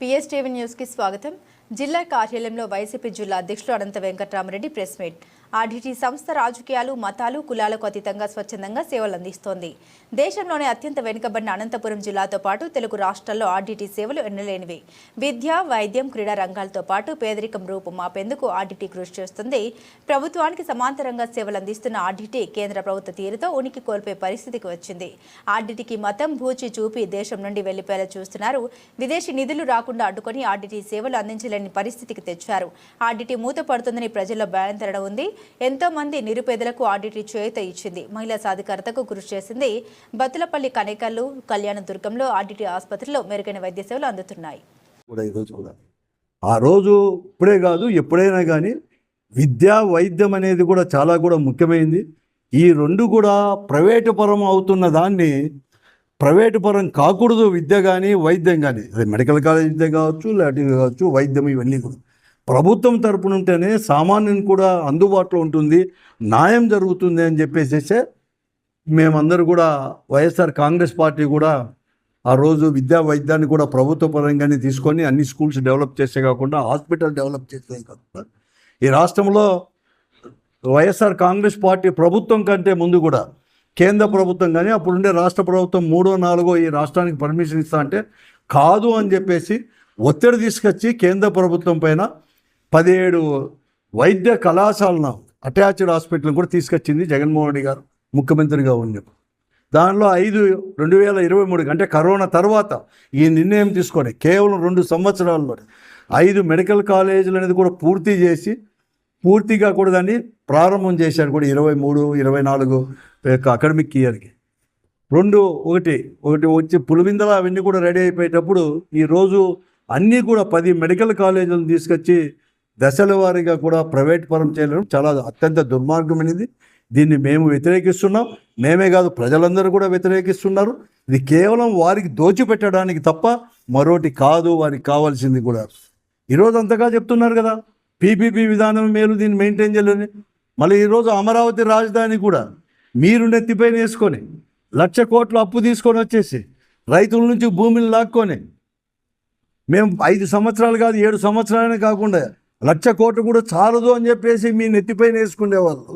పిఎస్టీవీ న్యూస్కి స్వాగతం. జిల్లా కార్యాలయంలో వైసీపీ జిల్లా అధ్యక్షులు Anantha Venkatramareddy press meet. RDT సంస్థ రాజకీయాలు మతాలు కులాలకు అతీతంగా స్వచ్ఛందంగా సేవలు అందిస్తోంది. దేశంలోనే అత్యంత వెనుకబడిన అనంతపురం జిల్లాతో పాటు తెలుగు రాష్ట్రాల్లో ఆర్డీటీ సేవలు ఎన్నలేనివి. విద్య వైద్యం క్రీడా రంగాలతో పాటు పేదరికం రూపు మాపేందుకు ఆర్డీటీ కృషి చేస్తుంది. ప్రభుత్వానికి సమాంతరంగా సేవలు అందిస్తున్న ఆర్డీటీ కేంద్ర ప్రభుత్వ తీరుతో ఉనికి కోల్పోయే పరిస్థితికి వచ్చింది. ఆర్డీటీకి మతం భూచి చూపి దేశం నుండి వెళ్ళిపోయేలా చూస్తున్నారు. విదేశీ నిధులు రాకుండా అడ్డుకొని ఆర్డీటీ సేవలు అందించలేని పరిస్థితికి తెచ్చారు. ఆర్డీటీ మూతపడుతుందని ప్రజల్లో భయాంతరణ ఉంది. ఎంతో మంది నిరుపేదలకు ఆడిటి చేత ఇచ్చింది. మహిళా సాధికారతకు కృషి చేసింది బతులపల్లి కనేకల్లు కళ్యాణదుర్గంలో ఆడిటి ఆసుపత్రిలో మెరుగైన వైద్య సేవలు అందుతున్నాయి. ఆ రోజు ఇప్పుడే కాదు ఎప్పుడైనా కానీ విద్య వైద్యం అనేది కూడా చాలా కూడా ముఖ్యమైంది. ఈ రెండు కూడా ప్రైవేటు పరం అవుతున్న దాన్ని ప్రైవేటు పరం కాకూడదు విద్య కానీ వైద్యం కానీ అది మెడికల్ కాలేజ్ విద్య కావచ్చు లాంటివి కావచ్చు వైద్యం ఇవన్నీ కూడా. ప్రభుత్వం తరపున ఉంటేనే సామాన్యుని కూడా అందుబాటులో ఉంటుంది న్యాయం జరుగుతుంది అని చెప్పేసేసే మేమందరూ కూడా వైఎస్ఆర్ కాంగ్రెస్ పార్టీ కూడా ఆ రోజు విద్యా వైద్యాన్ని కూడా ప్రభుత్వ పరంగానే తీసుకొని అన్ని స్కూల్స్ డెవలప్ చేసే కాకుండా హాస్పిటల్ డెవలప్ చేసే కాకుండా ఈ రాష్ట్రంలో వైఎస్ఆర్ కాంగ్రెస్ పార్టీ ప్రభుత్వం కంటే ముందు కూడా కేంద్ర ప్రభుత్వం కానీ అప్పుడుండే రాష్ట్ర ప్రభుత్వం మూడో నాలుగో ఈ రాష్ట్రానికి పర్మిషన్ ఇస్తా అంటే కాదు అని చెప్పేసి ఒత్తిడి తీసుకొచ్చి కేంద్ర ప్రభుత్వం పైన పదిహేడు వైద్య కళాశాలను అటాచ్డ్ హాస్పిటల్ కూడా తీసుకొచ్చింది జగన్మోహన్ రెడ్డి గారు ముఖ్యమంత్రిగా ఉన్నప్పుడు. దానిలో ఐదు రెండు వేల ఇరవై మూడు అంటే కరోనా తర్వాత ఈ నిర్ణయం తీసుకొని కేవలం రెండు సంవత్సరాల్లో ఐదు మెడికల్ కాలేజీలు అనేది కూడా పూర్తి చేసి పూర్తిగా కూడా దాన్ని ప్రారంభం చేశారు కూడా ఇరవై మూడు ఇరవై నాలుగు యొక్క అకాడమిక్ ఇయర్కి. రెండు ఒకటి ఒకటి వచ్చి పులివిందల అవన్నీ కూడా రెడీ అయిపోయేటప్పుడు ఈరోజు అన్నీ కూడా పది మెడికల్ కాలేజీలను తీసుకొచ్చి దశల వారీగా కూడా ప్రైవేట్ పరం చేయడం చాలా అత్యంత దుర్మార్గమైనది. దీన్ని మేము వ్యతిరేకిస్తున్నాం. మేమే కాదు ప్రజలందరూ కూడా వ్యతిరేకిస్తున్నారు. ఇది కేవలం వారికి దోచిపెట్టడానికి తప్ప మరోటి కాదు వారికి కావాల్సింది కూడా. ఈరోజు అంతగా చెప్తున్నారు కదా పీపీపీ విధానం మేలు దీన్ని మెయింటైన్ చేయలేని. మళ్ళీ ఈరోజు అమరావతి రాజధాని కూడా మీరు నెత్తిపైన వేసుకొని లక్ష కోట్లు అప్పు తీసుకొని వచ్చేసి రైతుల నుంచి భూమిని లాక్కొని మేము ఐదు సంవత్సరాలు కాదు ఏడు సంవత్సరాలనే కాకుండా లక్ష కోట్లు కూడా చాలదు అని చెప్పేసి మీ నెత్తిపైన వేసుకునేవాళ్ళు.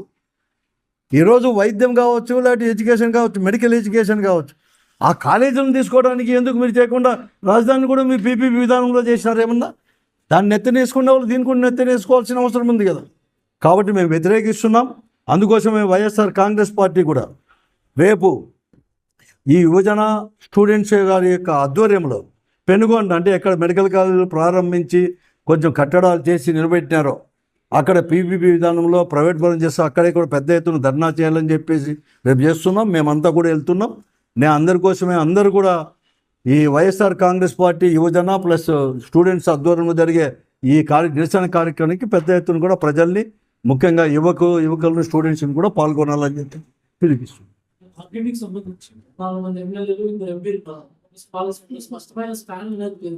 ఈరోజు వైద్యం కావచ్చు లేకపోతే ఎడ్యుకేషన్ కావచ్చు మెడికల్ ఎడ్యుకేషన్ కావచ్చు ఆ కాలేజీలను తీసుకోవడానికి ఎందుకు మీరు చేయకుండా రాజధాని కూడా మీ పీపీపీ విధానంలో చేసినారు ఏమన్నా? దాన్ని నెత్తనేసుకునే వాళ్ళు దీని కూడా నెత్తనేసుకోవాల్సిన అవసరం ఉంది కదా. కాబట్టి మేము వ్యతిరేకిస్తున్నాం. అందుకోసమే వైఎస్ఆర్ కాంగ్రెస్ పార్టీ కూడా రేపు ఈ యువజన స్టూడెంట్స్ గారి యొక్క ఆధ్వర్యంలో పెనుగొండ అంటే ఎక్కడ మెడికల్ కాలేజీలు ప్రారంభించి కొంచెం కట్టడాలు చేసి నిలబెట్టినారో. అక్కడ పీపీపీ విధానంలో ప్రైవేట్ పరం చేస్తే అక్కడే కూడా పెద్ద ఎత్తున ధర్నా చేయాలని చెప్పేసి రేపు చేస్తున్నాం మేమంతా కూడా వెళ్తున్నాం. నేను అందరి కోసమే అందరూ కూడా ఈ వైఎస్ఆర్ కాంగ్రెస్ పార్టీ యువజన ప్లస్ స్టూడెంట్స్ ఆధ్వర్యంలో జరిగే ఈ కార్య నిరసన కార్యక్రమానికి పెద్ద ఎత్తున కూడా ప్రజల్ని ముఖ్యంగా యువకు యువకులను స్టూడెంట్స్ని కూడా పాల్గొనాలని చెప్పి పిలిపిస్తున్నాం. సంబంధించి ఎమ్మెల్యేలు స్పష్టమైన స్టాండ్ అనేది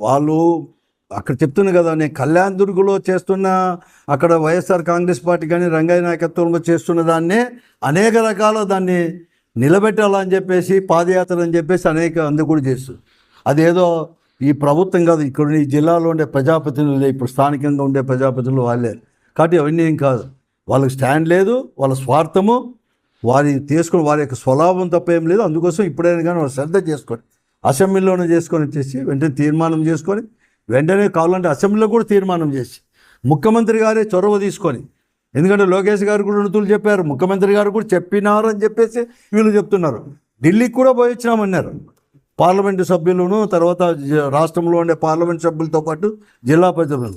వాళ్ళు అక్కడ చెప్తున్నా కదా నేను కళ్యాణ్ దుర్గులో చేస్తున్న అక్కడ వైఎస్ఆర్ కాంగ్రెస్ పార్టీ కానీ రంగయ్య నాయకత్వంలో చేస్తున్న దాన్నే అనేక రకాల దాన్ని నిలబెట్టాలని చెప్పేసి పాదయాత్ర అని చెప్పేసి అనేక అందుకు కూడా చేస్తుంది అదేదో ఈ ప్రభుత్వం కాదు ఇక్కడ ఈ జిల్లాలో ఉండే ప్రజాప్రతినిధులు ఇప్పుడు స్థానికంగా ఉండే ప్రజాప్రతినిధులు వాళ్ళే. కాబట్టి అవన్నీ ఏం కాదు. వాళ్ళకి స్టాండ్ లేదు వాళ్ళ స్వార్థము వారి తీసుకుని వారి యొక్క స్వలాభం తప్ప ఏం లేదు. అందుకోసం ఇప్పుడైనా కానీ వారు శ్రద్ధ చేసుకొని అసెంబ్లీలోనే చేసుకొని వచ్చేసి వెంటనే తీర్మానం చేసుకొని వెంటనే కావాలంటే అసెంబ్లీలో కూడా తీర్మానం చేసి ముఖ్యమంత్రి గారే చొరవ తీసుకొని ఎందుకంటే లోకేష్ గారు కూడా ఉన్నతులు చెప్పారు. ముఖ్యమంత్రి గారు కూడా చెప్పినారు అని చెప్పేసి వీళ్ళు చెప్తున్నారు. ఢిల్లీకి కూడా పోయి వచ్చినామన్నారు పార్లమెంటు సభ్యులను తర్వాత రాష్ట్రంలో ఉండే పార్లమెంట్ సభ్యులతో పాటు జిల్లా ప్రజలు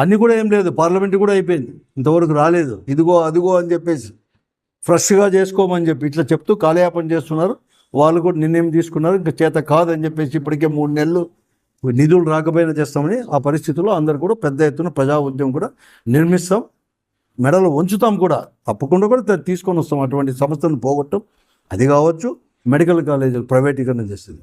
అన్నీ కూడా ఏం లేదు. పార్లమెంట్ కూడా అయిపోయింది. ఇంతవరకు రాలేదు. ఇదిగో అదిగో అని చెప్పేసి ఫ్రెష్గా చేసుకోమని చెప్పి ఇట్లా చెప్తూ కాలయాపన చేస్తున్నారు. వాళ్ళు కూడా నిర్ణయం తీసుకున్నారు. ఇంకా చేత కాదని చెప్పేసి ఇప్పటికే మూడు నెలలు నిధులు రాకపోయినా చేస్తామని ఆ పరిస్థితుల్లో అందరు కూడా పెద్ద ఎత్తున ప్రజా ఉద్యమం కూడా నిర్మిస్తాం. మెడలు ఉంచుతాం కూడా. తప్పకుండా కూడా తీసుకొని వస్తాం. అటువంటి సంస్థను పోగొట్టం. అది కావచ్చు మెడికల్ కాలేజీలు ప్రైవేటీకరణ చేస్తుంది.